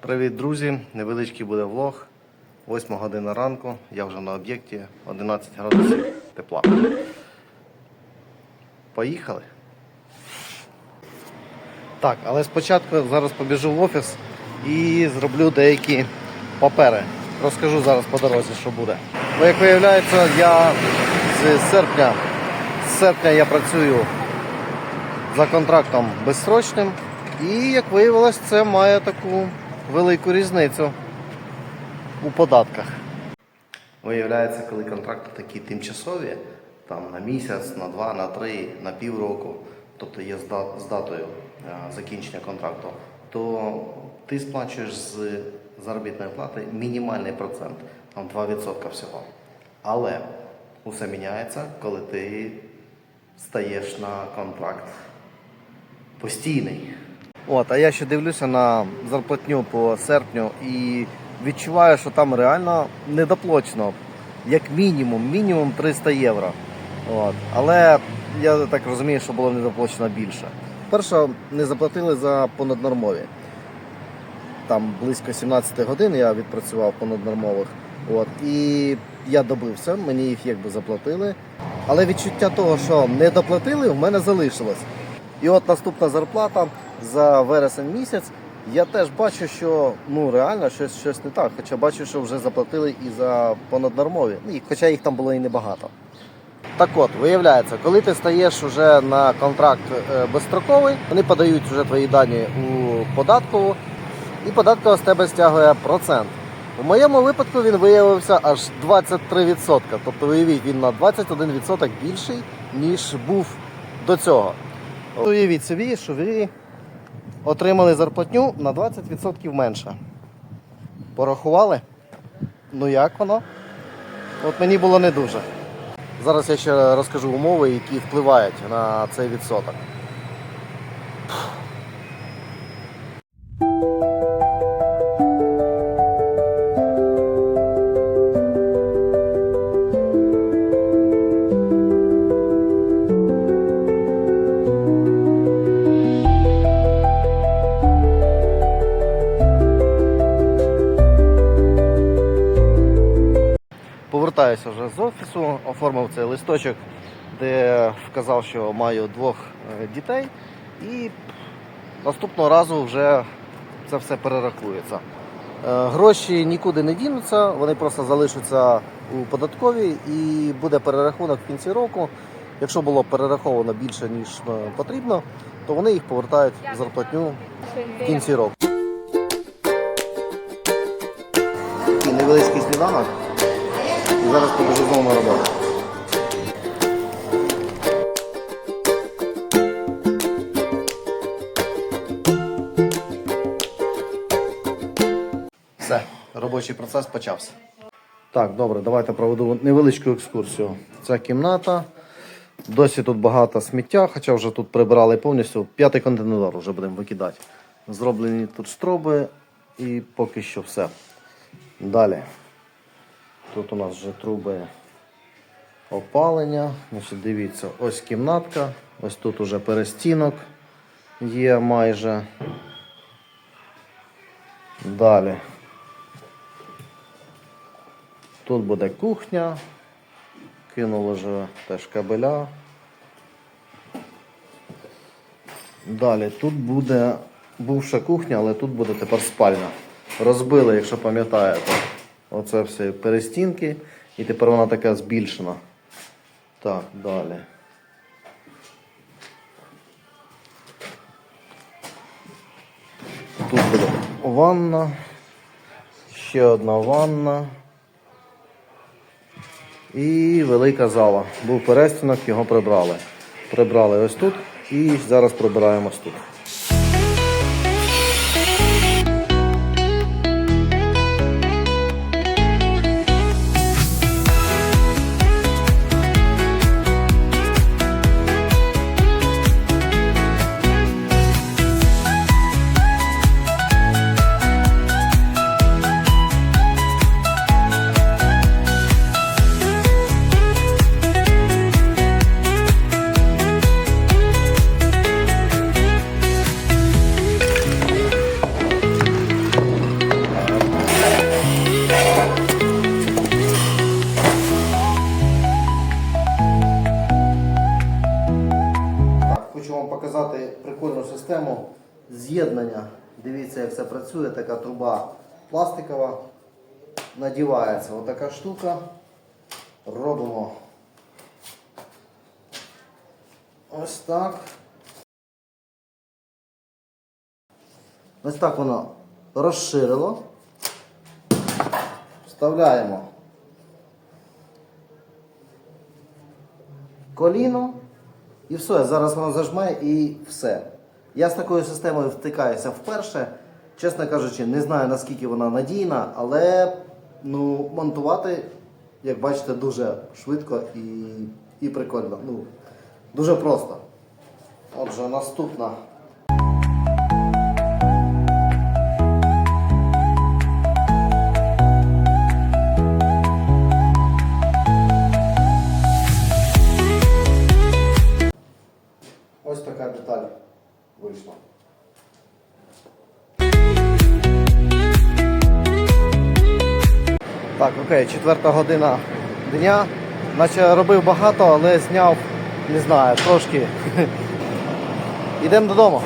Привіт, друзі! Невеличкий буде влог. 8 година ранку, я вже на об'єкті 11 градусів тепла. Поїхали. Так, але спочатку зараз побіжу в офіс і зроблю деякі папери. Розкажу зараз по дорозі, що буде. Бо як виявляється, я з серпня, з серпня я працюю за контрактом безсрочним. І як виявилось, це має таку велику різницю у податках. Виявляється, коли контракти такі тимчасові, там на місяць, на два, на три, на півроку, тобто є з датою е, закінчення контракту, то ти сплачуєш з заробітної плати мінімальний процент, там 2% всього. Але усе міняється, коли ти стаєш на контракт постійний. От, а я ще дивлюся на зарплатню по серпню і відчуваю, що там реально недоплачено. Як мінімум, мінімум 300 євро. От. Але я так розумію, що було недоплачено більше. Перше, не заплатили за понаднормові. Там близько 17 годин я відпрацював понаднормових. От. І я добився, мені їх якби заплатили. Але відчуття того, що не доплатили, в мене залишилось. І от наступна зарплата за вересень місяць. Я теж бачу, що ну реально щось, щось не так. Хоча бачу, що вже заплатили і за понаднормові. Ну, Хоча їх там було і небагато. Так от, виявляється, коли ти стаєш вже на контракт е, безстроковий, вони подають вже твої дані у податкову, і податкова з тебе стягує процент. У моєму випадку він виявився аж 23%. Тобто, уявіть, він на 21% більший, ніж був до цього. Уявіть собі, що ви отримали зарплатню на 20% менше. Порахували? Ну як воно? От мені було не дуже. Зараз я ще розкажу умови, які впливають на цей відсоток. Повертаюся вже з офісу, оформив цей листочок, де вказав, що маю двох е, дітей, і наступного разу вже це все перерахується. Е, Гроші нікуди не дінуться, вони просто залишаться у податковій і буде перерахунок в кінці року. Якщо було перераховано більше, ніж е, потрібно, то вони їх повертають в зарплатню в кінці року. Невеличкий сніданок. Зараз побіжу знову на роботу. Все, робочий процес почався. Так, добре, давайте проведу невеличку екскурсію. Це кімната. Досі тут багато сміття, хоча вже тут прибирали повністю. П'ятий контейнер вже будемо викидати. Зроблені тут строби і поки що все. Далі. Тут у нас вже труби опалення. Значить, дивіться, ось кімнатка, ось тут уже перестінок є майже. Далі. Тут буде кухня. Кинули вже теж кабеля. Далі тут буде бувша кухня, але тут буде тепер спальня. Розбили, якщо пам'ятаєте, оце все перестінки, і тепер вона така збільшена. Так, далі. Тут буде ванна, ще одна ванна. І велика зала. Був перестінок, його прибрали. Прибрали ось тут і зараз прибираємо ось тут. з'єднання. Дивіться, як це працює. Така труба пластикова. Надівається отака штука. Робимо ось так. Ось так воно розширило. Вставляємо коліно і все. Зараз воно зажме і все. Я з такою системою втикаюся вперше. Чесно кажучи, не знаю наскільки вона надійна, але ну, монтувати, як бачите, дуже швидко і, і прикольно. Ну, дуже просто. Отже, наступна. Ось така деталь вийшла. Так, окей, четверта година дня. Наче робив багато, але зняв, не знаю, трошки. Йдемо додому.